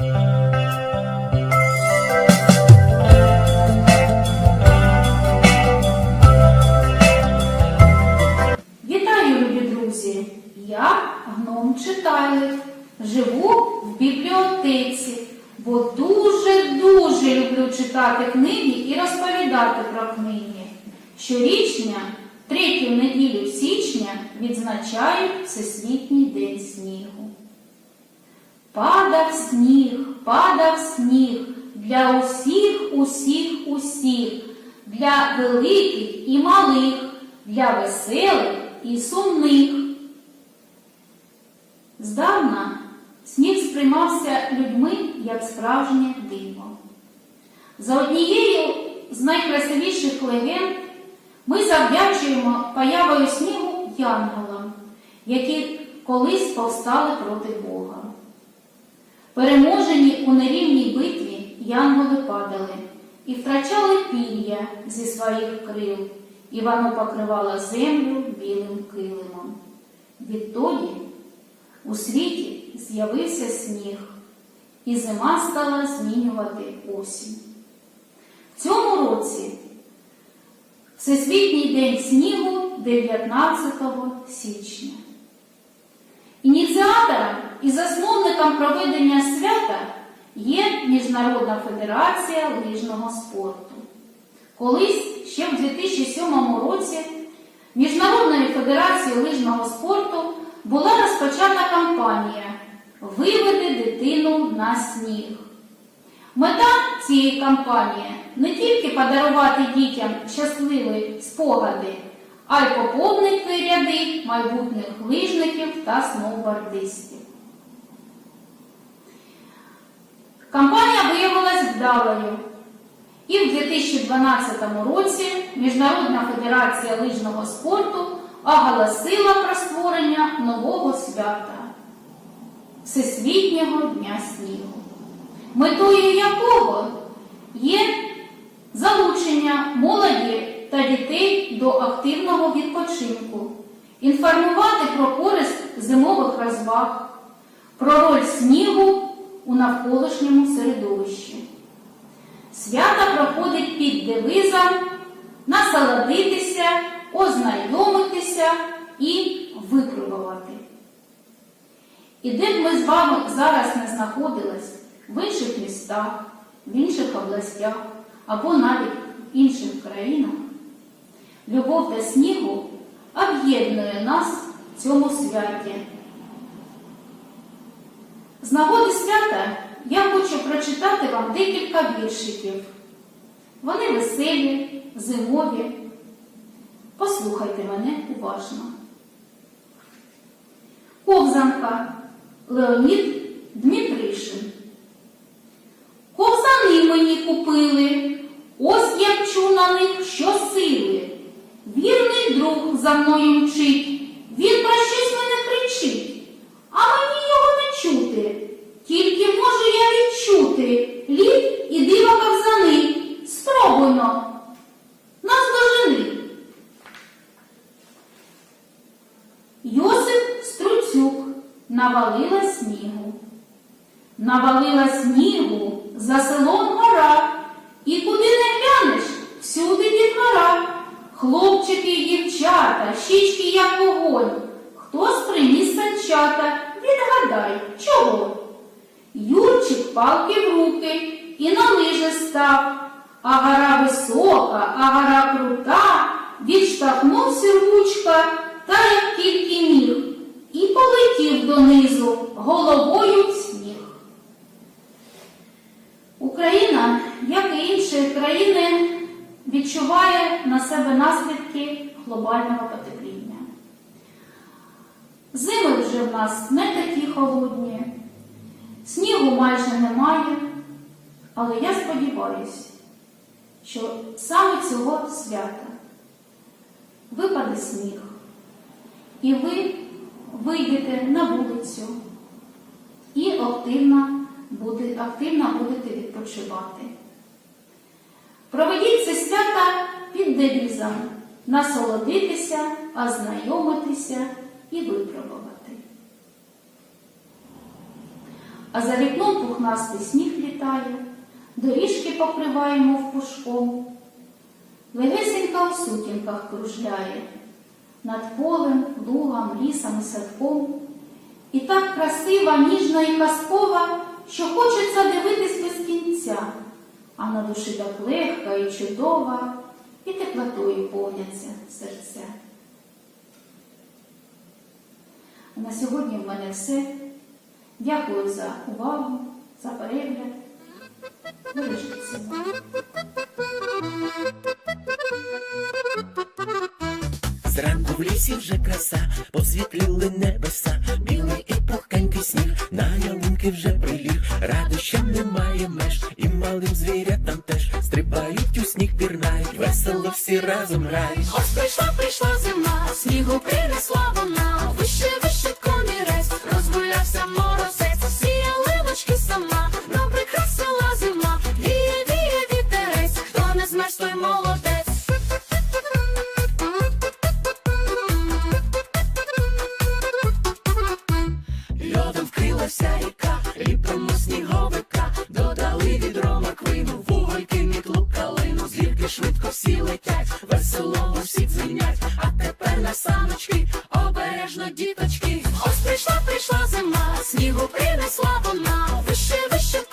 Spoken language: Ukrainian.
Вітаю, любі друзі! Я гном читайлик. Живу в бібліотеці, бо дуже-дуже люблю читати книги і розповідати про книги. Щорічня, третю неділю січня, відзначають Всесвітній день снігу. Падав сніг, падав сніг для усіх, усіх, усіх, для великих і малих, для веселих і сумних. Здавна сніг сприймався людьми як справжнє диво. За однією з найкрасивіших легенд ми завдячуємо появою снігу янголам, які колись повстали проти Бога. Переможені у нерівній битві янголи падали і втрачали пір'я зі своїх крил, і воно покривало землю білим килимом. Відтоді у світі з'явився сніг, і зима стала змінювати осінь. В цьому році Всесвітній день снігу 19 січня. Ініціатором і засновником проведення свята є Міжнародна федерація лижного спорту. Колись ще в 2007 році Міжнародною федерацією лижного спорту була розпочата кампанія Виведи дитину на сніг. Мета цієї кампанії не тільки подарувати дітям щасливі спогади, а й поповнити ряди майбутніх лижників та сноубордистів. Кампанія виявилась вдалою. І в 2012 році Міжнародна федерація лижного спорту оголосила про створення нового свята Всесвітнього дня снігу, метою якого є залучення молоді та дітей до активного відпочинку, інформувати про користь зимових розваг, про роль снігу у навколишньому середовищі. Свято проходить під девизом насолодитися, ознайомитися і випробувати. І де б ми з вами зараз не знаходились, в інших містах, в інших областях або навіть в інших країнах, любов до снігу об'єднує нас в цьому святі. З нагоди свята я хочу прочитати вам декілька віршиків. Вони веселі, зимові. Послухайте мене уважно. Ковзанка Леонід Дмитришин. Ковзани мені купили, ось я вчу на них щосили. Вірний друг за мною мчить, він про щось мене кричить, а мені його не чути. Тільки можу я відчути лід і диво ковзани. Спробуйно. Нас дожени. Йосип Струцюк навалила снігу. Навалила снігу за селом гора, і куди не глянеш, всюди дітвора. Хлопчики і дівчата, щічки як вогонь. Хтось приніс санчата, відгадай, чого? Юрчик палки в руки і на лижи став. А гора висока, а гора крута, відштовхнув сірвучка та як тільки міг, і полетів донизу головою в сніг. Україна, як і інші країни, відчуває на себе наслідки глобального потепління. Зими вже в нас не такі холодні, снігу майже немає, але я сподіваюся, що саме цього свята випаде сніг, і ви вийдете на вулицю і активно, буде, активно будете відпочивати. Проведіть це свята під девізом насолодитися, ознайомитися і випробувати. а за вікном пухнастий сніг літає, доріжки покриваємо в пушком. Легесенька у сутінках кружляє, над полем, лугом, лісом і садком. І так красива, ніжна і казкова, що хочеться дивитись без кінця, а на душі так легка і чудова, і теплотою повняться серця. На сьогодні в мене все. Дякую за увагу, за перегляд. Бережіть себе. В вже краса, посвітліли небеса, білий і пухкенький сніг, на ялинки вже приліг, радощам немає меж, і малим звірятам теж. Стрибають у сніг, пірнають, весело всі разом грають. Ось прийшла, прийшла зима, снігу принесла вона, летять, весело усі дзвінять, а тепер на саночки обережно діточки. Ось прийшла, прийшла зима, снігу принесла вона, вище, вище.